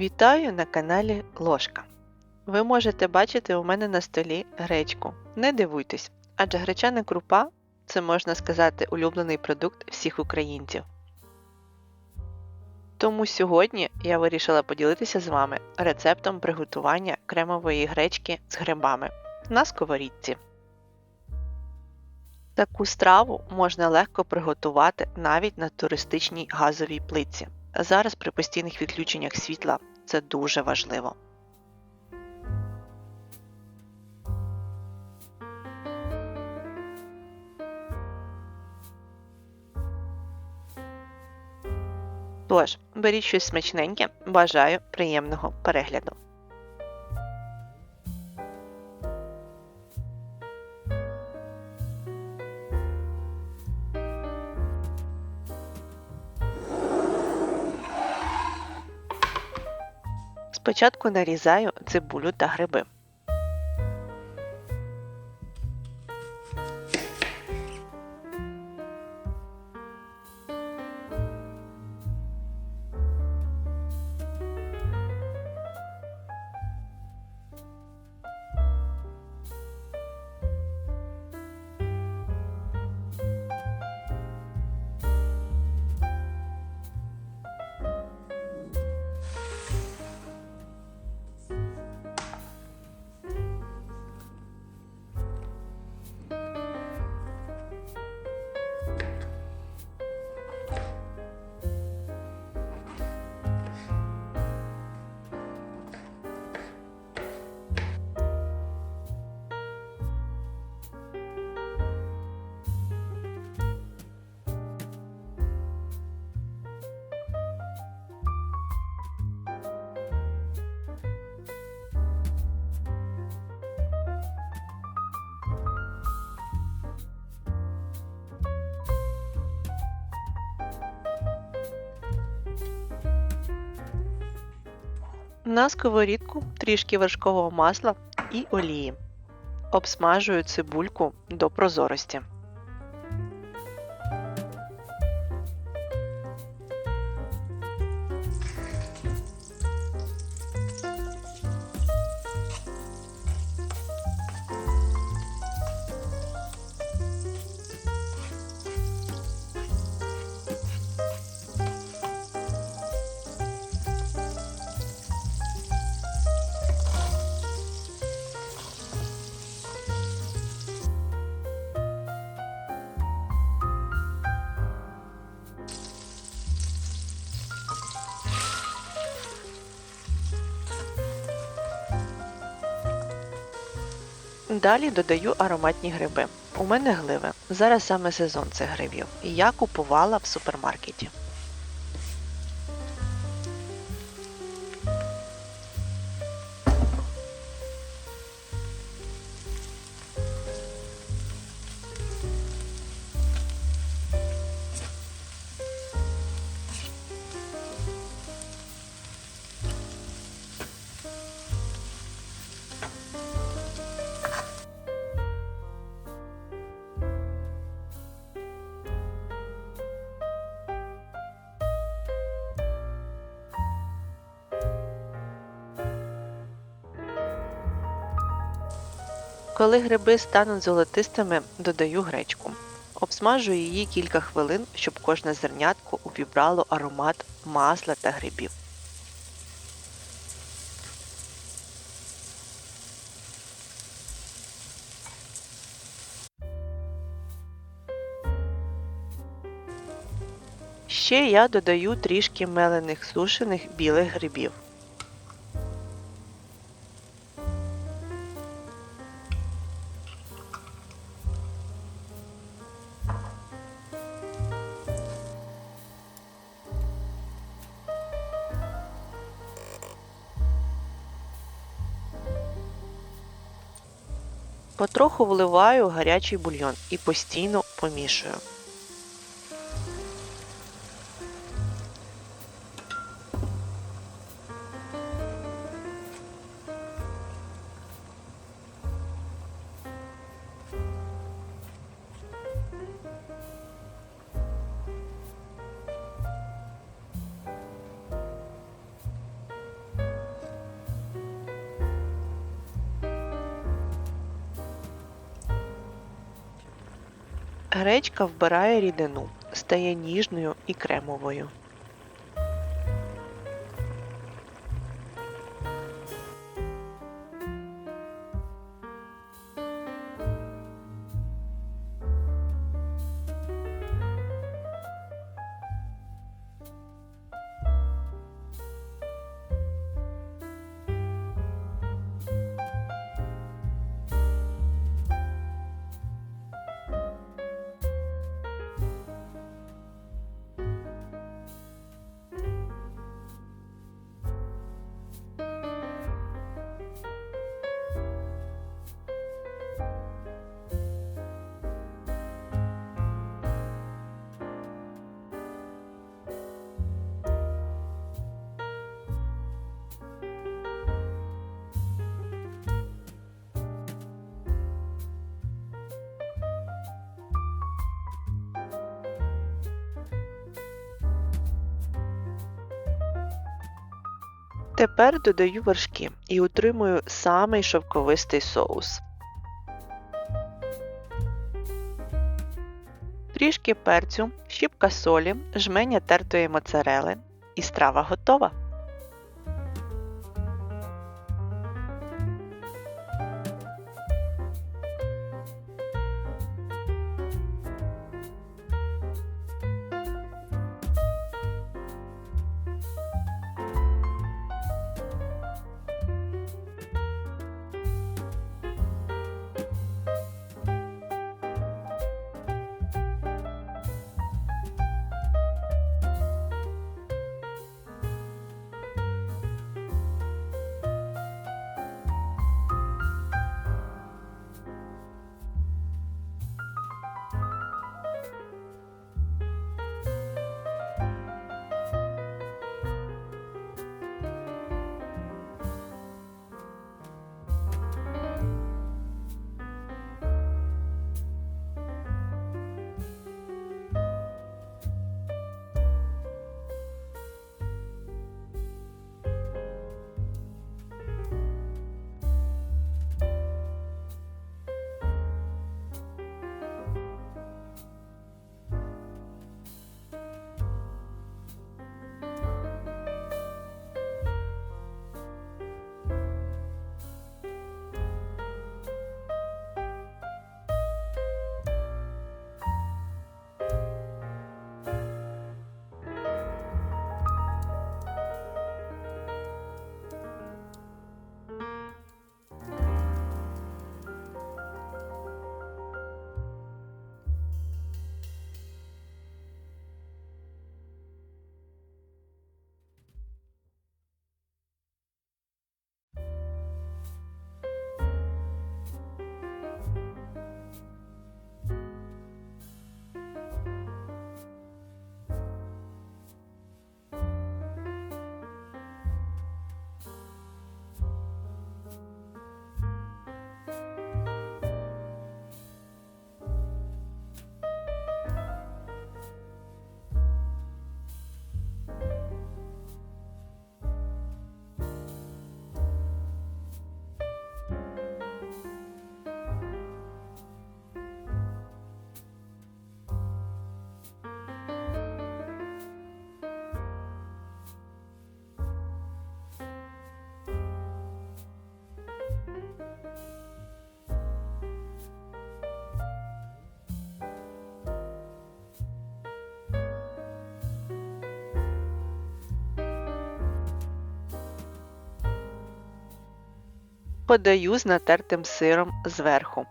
Вітаю на каналі Ложка. Ви можете бачити у мене на столі гречку. Не дивуйтесь, адже гречана крупа це можна сказати улюблений продукт всіх українців. Тому сьогодні я вирішила поділитися з вами рецептом приготування кремової гречки з грибами на сковорідці. Таку страву можна легко приготувати навіть на туристичній газовій плитці. Зараз при постійних відключеннях світла це дуже важливо. Тож, беріть щось смачненьке, бажаю приємного перегляду. Спочатку нарізаю цибулю та гриби. На сковорідку трішки вершкового масла і олії. Обсмажую цибульку до прозорості. Далі додаю ароматні гриби. У мене гливи. Зараз саме сезон цих грибів. І я купувала в супермаркеті. Коли гриби стануть золотистими, додаю гречку. Обсмажую її кілька хвилин, щоб кожне зернятко увібрало аромат масла та грибів. Ще я додаю трішки мелених сушених білих грибів. Потроху вливаю гарячий бульйон і постійно помішую. Гречка вбирає рідину, стає ніжною і кремовою. Тепер додаю вершки і утримую самий шовковистий соус. Трішки перцю, щіпка солі, жменя тертої моцарели і страва готова. Подаю з натертим сиром зверху.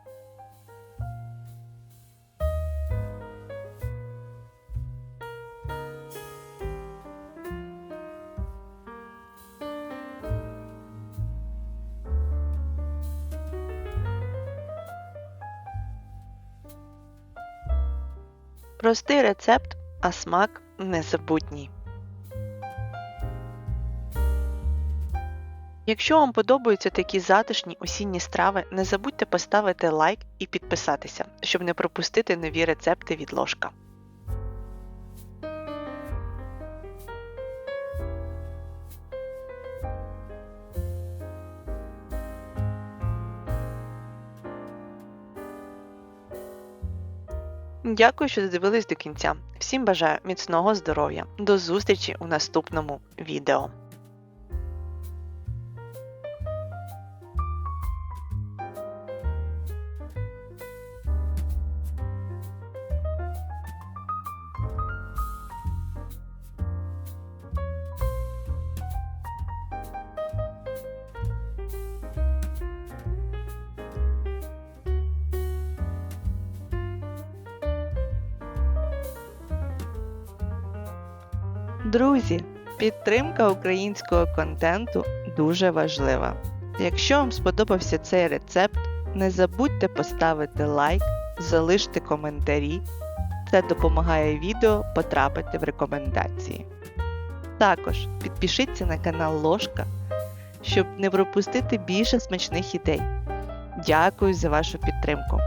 Простий рецепт, а смак незабутній. Якщо вам подобаються такі затишні осінні страви, не забудьте поставити лайк і підписатися, щоб не пропустити нові рецепти від ложка. Дякую, що додивились до кінця. Всім бажаю міцного здоров'я. До зустрічі у наступному відео. Друзі, підтримка українського контенту дуже важлива. Якщо вам сподобався цей рецепт, не забудьте поставити лайк, залиште коментарі. Це допомагає відео потрапити в рекомендації. Також підпишіться на канал Ложка, щоб не пропустити більше смачних ідей. Дякую за вашу підтримку.